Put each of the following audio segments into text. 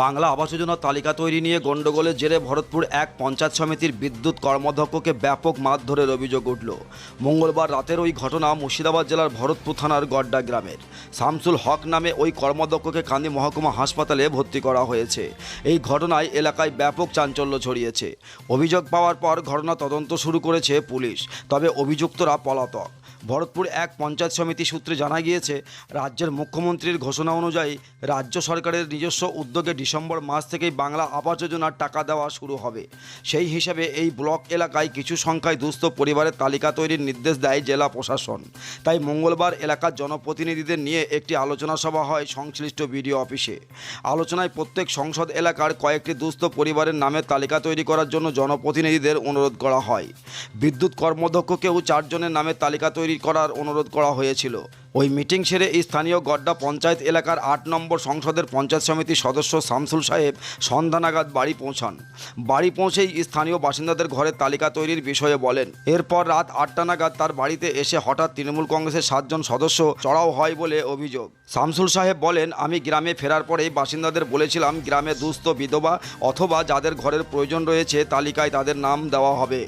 বাংলা আবাস যোজনার তালিকা তৈরি নিয়ে গণ্ডগোলের জেরে ভরতপুর এক পঞ্চায়েত সমিতির বিদ্যুৎ কর্মাধ্যক্ষকে ব্যাপক মারধরের অভিযোগ উঠল। মঙ্গলবার রাতের ওই ঘটনা মুর্শিদাবাদ জেলার ভরতপুর থানার গড্ডা গ্রামের। শামসুল হক নামে ওই কর্মাধ্যক্ষকে কান্দি মহকুমা হাসপাতালে ভর্তি করা হয়েছে। এই ঘটনায় এলাকায় ব্যাপক চাঞ্চল্য ছড়িয়েছে। অভিযোগ পাওয়ার পর ঘটনা তদন্ত শুরু করেছে পুলিশ। তবে অভিযুক্তরা পলাতক। ভরতপুর এক পঞ্চায়েত সমিতি সূত্রে জানা গিয়েছে, রাজ্যের মুখ্যমন্ত্রীর ঘোষণা অনুযায়ী রাজ্য সরকারের নিজস্ব উদ্যোগে ডিসেম্বর মাস থেকেই বাংলা আবাস যোজনার টাকা দেওয়া শুরু হবে। সেই হিসাবে এই ব্লক এলাকায় কিছু সংখ্যায় দুস্থ পরিবারের তালিকা তৈরির নির্দেশ দেয় জেলা প্রশাসন। তাই মঙ্গলবার এলাকার জনপ্রতিনিধিদের নিয়ে একটি আলোচনা সভা হয় সংশ্লিষ্ট বিডিও অফিসে। আলোচনায় প্রত্যেক সংসদ এলাকার কয়েকটি দুস্থ পরিবারের নামের তালিকা তৈরি করার জন্য জনপ্রতিনিধিদের অনুরোধ করা হয়। বিদ্যুৎ কর্মধ্যক্ষকেও চারজনের নামে তালিকা তৈরি করার অনুরোধ করা হয়েছিল। ওই মিটিং সেরে স্থানীয় গড্ডা পঞ্চায়েত এলাকার আট নম্বর সংসদের পঞ্চায়েত সমিতির সদস্য শামসুল সাহেব সন্ধ্যা নাগাদ বাড়ি পৌঁছান। বাড়ি পৌঁছেই স্থানীয় বাসিন্দাদের ঘরের তালিকা তৈরির বিষয়ে বলেন, এরপর রাত আটটা নাগাদ তার বাড়িতে এসে হঠাৎ তৃণমূল কংগ্রেসের সাতজন সদস্য চড়াও হয় বলে অভিযোগ। শামসুল সাহেব বলেন, আমি গ্রামে ফেরার পরেই বাসিন্দাদের বলেছিলাম, গ্রামে দুস্থ বিধবা অথবা যাদের ঘরের প্রয়োজন রয়েছে তালিকায় তাদের নাম দেওয়া হবে।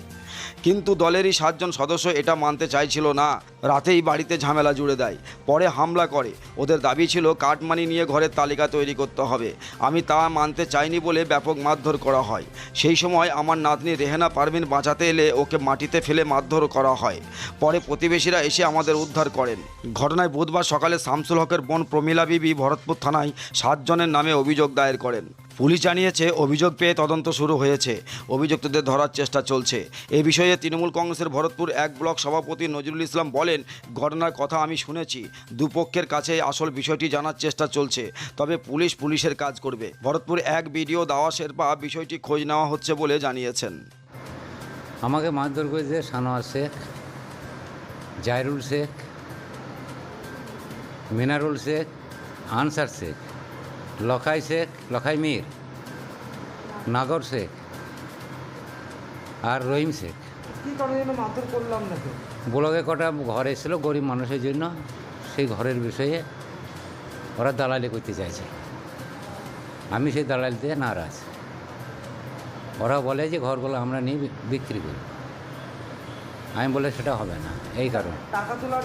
কিন্তু দলেরই সাতজন সদস্য এটা মানতে চাইছিল না। রাতেই বাড়িতে ঝামেলা জুড়ে দেয়। পরে হামলা করে। ওদের দাবি ছিল, কাটমানি নিয়ে ঘরের তালিকা তৈরি করতে হবে। আমি তা মানতে চাইনি বলে ব্যাপক মারধর করা হয়। সেই সময় আমার নাতনি রেহেনা পারভিন বাঁচাতে এলে ওকে মাটিতে ফেলে মারধর করা হয়। পরে প্রতিবেশীরা এসে আমাদের উদ্ধার করেন। ঘটনায় বুধবার সকালে শামসুল হকের বোন প্রমীলা বিবি ভরতপুর থানায় সাতজনের নামে অভিযোগ দায়ের করেন। পুলিশ জানিয়েছে, অভিযোগ পেয়ে তদন্ত শুরু হয়েছে। অভিযুক্তদের ধরার চেষ্টা চলছে। এ বিষয়ে তৃণমূল কংগ্রেসের ভরতপুর এক ব্লক সভাপতি নজরুল ইসলাম বলেন, ঘটনার কথা আমি শুনেছি। দুপক্ষের কাছে আসল বিষয়টি জানার চেষ্টা চলছে। তবে পুলিশ পুলিশের কাজ করবে। ভরতপুর এক বিডিও দাওয়া শেরপা বিষয়টি খোঁজ নেওয়া হচ্ছে বলে জানিয়েছেন। আমাকে মারধর করেছে সানোয়ার শেখ জায়রুল শেখ, মিনারুল শেখ, আনসার শেখ লখাই শেখ লখাই মীর নাগর শেখ আর রহিম শেখ। ব্লগে কটা ঘর এসেছিল গরিব মানুষের জন্য সেই ঘরের বিষয়ে ওরা দালালি করতে চাইছে। আমি সেই দালালিতে নারাজ। ওরা বলে যে ঘরগুলো আমরা নিয়ে বিক্রি করি। আমি বলে সেটা হবে না এই কারণে। টাকা তোলার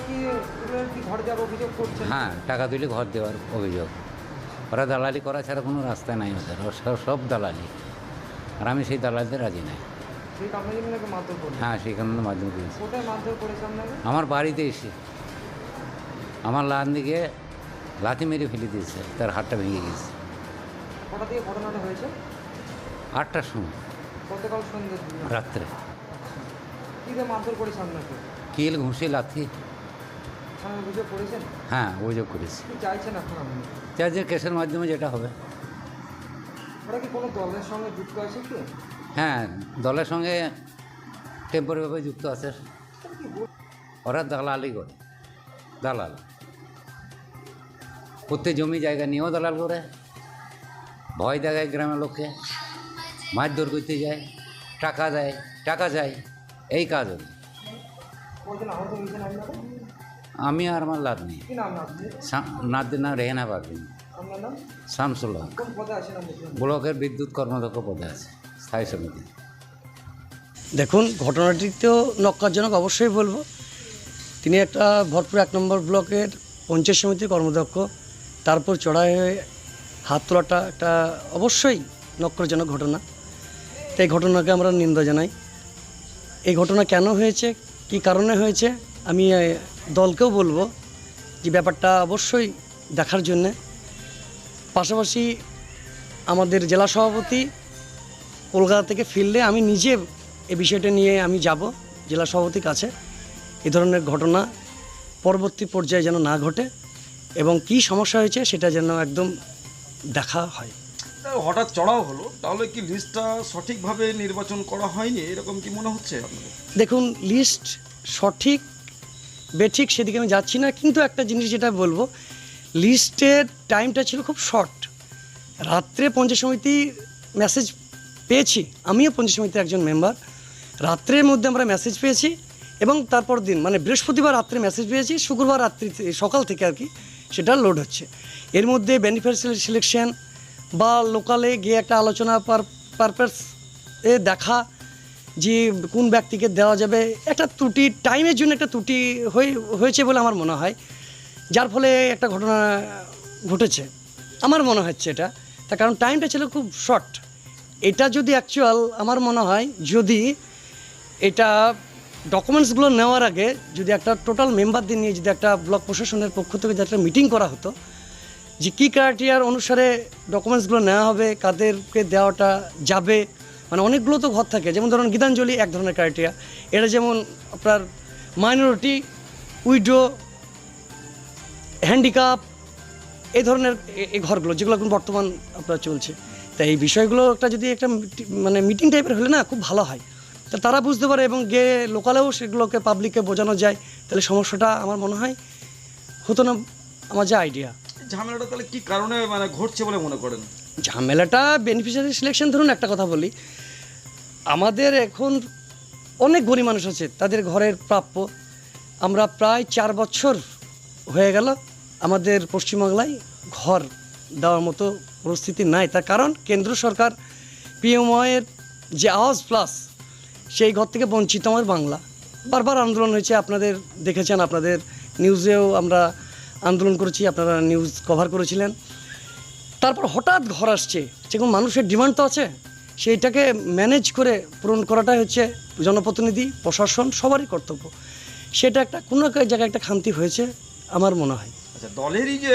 কি ঘর যাওয়ার অভিযোগ করছেন? হ্যাঁ টাকা তুলে ঘর দেওয়ার অভিযোগ। ওরা দালালি করা ছাড়া কোনো রাস্তা নাই ওদের। সব- দালালি। আর আমি সেই দালালিতে রাজি নাই। হ্যাঁ সেই কারণে মাধ্যম করেছি। আমার বাড়িতে এসে। আমার লান দিকে লাথি মেরে ফেলে দিয়েছে। তার হাতটা ভেঙে গেছে। কটা ঘটনাটা হয়েছে? আটটার সময়। রাত্রে। কিল ঘুষে লাথি হ্যাঁ অভিযোগ করেছি। যে কেসের মাধ্যমে যেটা হবে। হ্যাঁ দলের সঙ্গে টেম্পোরারিভাবে যুক্ত আছে। ওরা দালালি করে। দালাল। প্রত্যেক জমি জায়গা নিয়েও দালাল করে। ভয় দেখায় গ্রামের লোককে। মারধর করতে যায়। টাকা দেয়। টাকা চাই। এই কাজ ওদের। আমি আর আমার লাভ নেই। নাম নাদের নাম রেহেনা পারবেন আপনার শামসুল হক। ব্লকের বিদ্যুৎ কর্মদক্ষ পদে আছে স্থায়ী সমিতি। দেখুন ঘটনাটি তো নক্কারজনক অবশ্যই বলব। তিনি একটা ভরপুর এক নম্বর ব্লকের পঞ্চায়েত সমিতির কর্মদক্ষ। তারপর চড়াই হয়ে হাত তোলাটা একটা অবশ্যই নক্করজনক ঘটনা। তাই ঘটনাকে আমরা নিন্দা জানাই। এই ঘটনা কেন হয়েছে? কি কারণে হয়েছে? আমি দলকেও বলব যে ব্যাপারটা অবশ্যই দেখার জন্যে। পাশাপাশি আমাদের জেলা সভাপতি কলকাতা থেকে ফিরলে আমি নিজে এ বিষয়টা নিয়ে আমি যাব জেলা সভাপতির কাছে। এ ধরনের ঘটনা পরবর্তী পর্যায়ে যেন না ঘটে এবং কি সমস্যা হয়েছে সেটা যেন একদম দেখা হয়। হঠাৎ চড়াও হলো তাহলে কি লিস্টটা সঠিকভাবে নির্বাচন করা হয়নি? এরকম কি মনে হচ্ছে দেখুন লিস্ট সঠিক বেঠিক সেদিকে আমি যাচ্ছি না, কিন্তু একটা জিনিস যেটা বলব, লিস্টের টাইমটা ছিল খুব শর্ট। রাত্রে পঞ্চায়েত সমিতি মেসেজ পেয়েছি, আমিও পঞ্চায়েত সমিতির একজন মেম্বার রাত্রের মধ্যে আমরা মেসেজ পেয়েছি এবং তারপর দিন মানে বৃহস্পতিবার রাত্রে মেসেজ পেয়েছি, শুক্রবার রাত্রি সকাল থেকে আর কি সেটা লোড হচ্ছে। এর মধ্যে বেনিফিশিয়ারি সিলেকশন বা লোকালে গিয়ে একটা আলোচনা পার পারপাস এ দেখা যে কোন ব্যক্তিকে দেওয়া যাবে, একটা ত্রুটি টাইমের জন্য একটা ত্রুটি হয়ে, হয়েছে বলে আমার মনে হয়। যার ফলে একটা ঘটনা ঘটেছে। আমার মনে হচ্ছে এটা। তার কারণ টাইমটা ছিল খুব শর্ট এটা যদি অ্যাকচুয়াল আমার মনে হয়, যদি এটা ডকুমেন্টসগুলো নেওয়ার আগে যদি একটা টোটাল মেম্বারদের নিয়ে যদি একটা ব্লক প্রশাসনের পক্ষ থেকে যদি একটা মিটিং করা হতো, যে কী ক্রাইটেরিয়ার অনুসারে ডকুমেন্টসগুলো নেওয়া হবে, কাদেরকে দেওয়াটা যাবে মানে অনেকগুলো তো ঘর থাকে। যেমন ধরুন গীতাঞ্জলি এক ধরনের ক্রাইটেরিয়া এটা যেমন আপনার মাইনরিটি উইডো হ্যান্ডিক্যাপ এই ধরনের এই ঘরগুলো যেগুলো এখন বর্তমান আপনার চলছে। তাই এই বিষয়গুলো একটা যদি একটা মানে মিটিং টাইপের হলে না খুব ভালো হয়। তা তারা বুঝতে পারে এবং গিয়ে লোকালেও সেগুলোকে পাবলিককে বোঝানো যায়। তাহলে সমস্যাটা আমার মনে হয় হতো না, আমার যে আইডিয়া ঝামেলাটা তাহলে কি কারণে মানে ঘটছে বলে মনে করেন? ঝামেলাটা বেনিফিশিয়ারি সিলেকশন ধরুন একটা কথা বলি। আমাদের এখন অনেক গরিব মানুষ আছে, তাদের ঘরের প্রাপ্য। আমরা প্রায় চার বছর হয়ে গেল আমাদের পশ্চিমবাংলায় ঘর দেওয়ার মতো পরিস্থিতি নাই। তার কারণ কেন্দ্র সরকার পিএমওয়ের যে আওয়াজ প্লাস সেই ঘর থেকে বঞ্চিত আমার বাংলা। বারবার আন্দোলন হয়েছে, আপনাদের দেখেছেন, আপনাদের নিউজেও আমরা আন্দোলন করেছি, আপনারা নিউজ কভার করেছিলেন। তারপর হঠাৎ ঘর আসছে। যেরকম মানুষের ডিমান্ড তো আছে সেইটাকে ম্যানেজ করে পূরণ করাটাই হচ্ছে জনপ্রতিনিধি প্রশাসন সবারই কর্তব্য। সেটা একটা কোনো জায়গায় একটা খামতি হয়েছে আমার মনে হয়। আচ্ছা দলেরই যে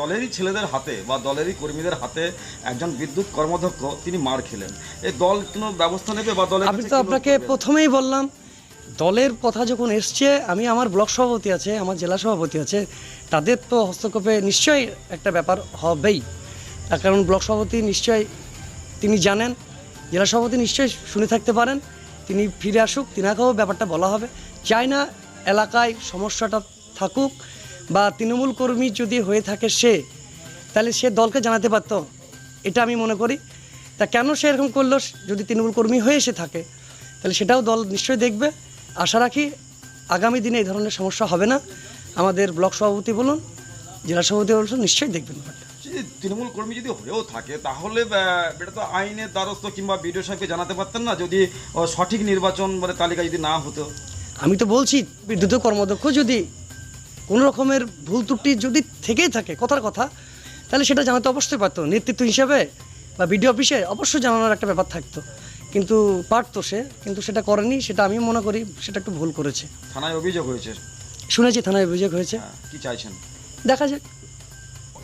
দলেরই ছেলেদের হাতে বা দলেরই কর্মীদের হাতে একজন বিদ্যুৎ কর্মাধ্যক্ষ তিনি মার খেলেন। এই দল কোনো ব্যবস্থা নেবে বা দলের আমি তো আপনাকে প্রথমেই বললাম দলের কথা যখন এসছে আমি আমার ব্লক সভাপতি আছে আমার জেলা সভাপতি আছে তাদের তো হস্তক্ষেপে নিশ্চয়ই একটা ব্যাপার হবেই। তার কারণ ব্লক সভাপতি নিশ্চয়ই তিনি জানেন, জেলা সভাপতি নিশ্চয়ই শুনে থাকতে পারেন, তিনি ফিরে আসুক, তিনাকেও ব্যাপারটা বলা হবে। চাই না এলাকায় সমস্যাটা থাকুক বা তৃণমূল কর্মী যদি হয়ে থাকে সে, তাহলে সে দলকে জানাতে পারত, এটা আমি মনে করি। তা কেন সে এরকম করল, যদি তৃণমূল কর্মী হয়ে এসে থাকে, তাহলে সেটাও দল নিশ্চয়ই দেখবে। আশা রাখি আগামী দিনে এই ধরনের সমস্যা হবে না। আমাদের ব্লক সভাপতি বলুন, জেলা সভাপতি বলুন, নিশ্চয়ই দেখবেন ব্যাপারটা। তৃণমূল কর্মী যদি হয়েও থাকে তাহলে এটা তো আইনের দ্বারস্থ কিংবা বিডিও সাহেবকে জানাতে পারতেন না যদি সঠিক নির্বাচন মানে তালিকা যদি না হতো। আমি তো বলছি বিদ্যুৎ কর্মদক্ষ যদি কোনো রকমের ভুল ত্রুটি যদি থেকেই থাকে কথার কথা তাহলে সেটা জানাতে অবশ্যই পারতো। নেতৃত্ব হিসাবে বা বিডিও অফিসে অবশ্যই জানানোর একটা ব্যাপার থাকতো। কিন্তু পারতো সে কিন্তু সেটা করেনি সেটা আমি মনে করি সেটা একটু ভুল করেছে। থানায় অভিযোগ হয়েছে। শুনেছি থানায় অভিযোগ হয়েছে। হ্যাঁ, কি চাইছেন? দেখা যাক।